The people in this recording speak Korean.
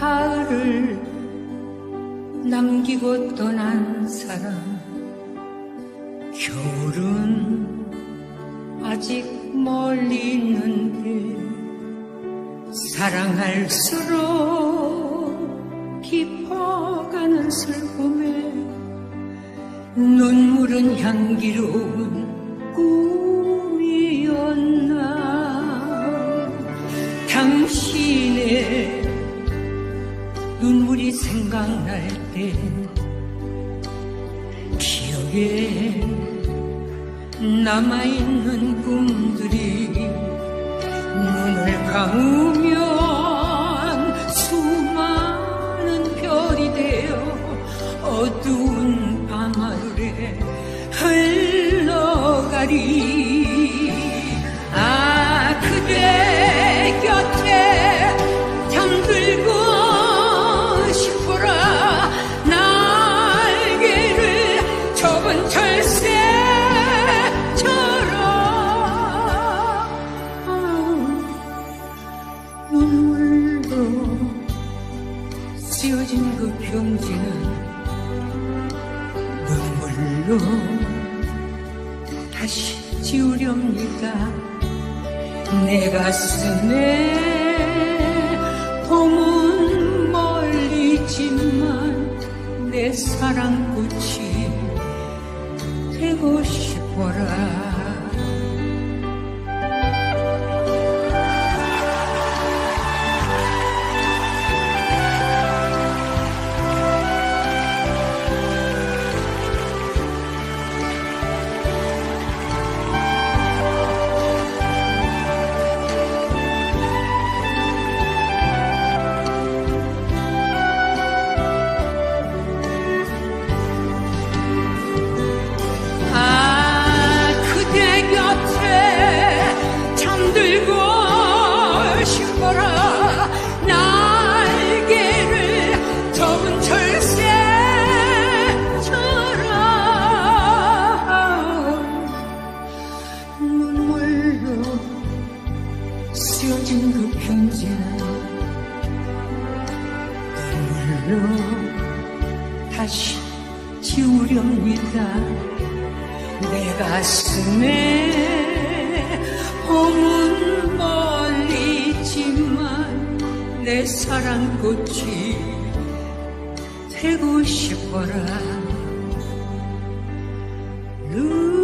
가을을 남기고 떠난 사람. 겨울은 아직 멀리 있는데 사랑할수록 깊어가는 슬픔에 눈물은 향기로운 꿈 생각날 때 기억에 남아있는 꿈들이 눈을 감으면 수많은 별이 되어 어두운 밤하늘에 흘러가리. 아 그대 씌어진 그 평지는 눈물로 다시 지우렵니다. 내 가슴에 봄은 멀리 있지만 내 사랑꽃이 되고 싶어라 씌어진 그 편지는 눈물로 다시 지우렵니다. 내 가슴에 봄은 멀리 있지만 내 사랑꽃이 되고 싶어라. 루